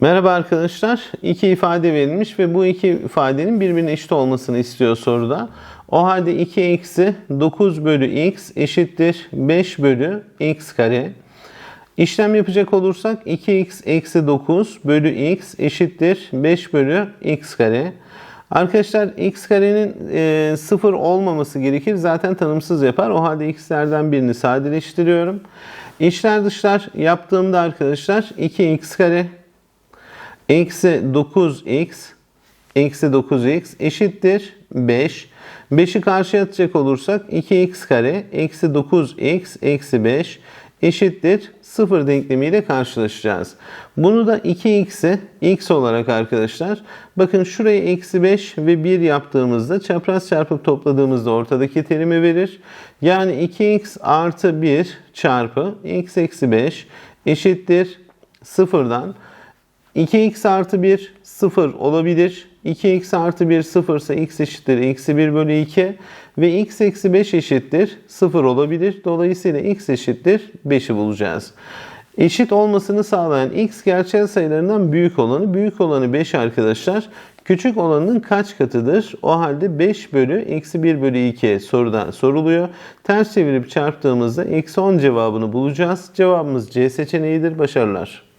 Merhaba arkadaşlar. İki ifade verilmiş ve bu iki ifadenin birbirine eşit olmasını istiyor soruda. O halde 2 eksi 9 bölü x eşittir 5 bölü x kare. İşlem yapacak olursak 2x eksi 9 bölü x eşittir 5 bölü x kare. Arkadaşlar x karenin e, sıfır olmaması gerekir. Zaten tanımsız yapar. O halde x'lerden birini sadeleştiriyorum. İçler dışlar yaptığımda arkadaşlar 2x kare eksi 9x eksi 9x eşittir 5. 5'i karşıya atacak olursak 2x kare eksi 9x eksi 5 eşittir 0 denklemiyle karşılaşacağız. Bunu da 2x'i x olarak arkadaşlar bakın şurayı eksi 5 ve 1 yaptığımızda çapraz çarpıp topladığımızda ortadaki terimi verir. Yani 2x artı 1 çarpı x eksi 5 eşittir 0'dan 2x artı 1 0 olabilir. 2x artı 1 0 ise x eşittir eksi 1 bölü 2 ve x eksi 5 eşittir 0 olabilir. Dolayısıyla x eşittir 5'i bulacağız. Eşit olmasını sağlayan x gerçel sayılarından büyük olanı. Büyük olanı 5 arkadaşlar. Küçük olanın kaç katıdır? O halde 5 bölü eksi 1 bölü 2 soruda soruluyor. Ters çevirip çarptığımızda eksi 10 cevabını bulacağız. Cevabımız C seçeneğidir. Başarılar.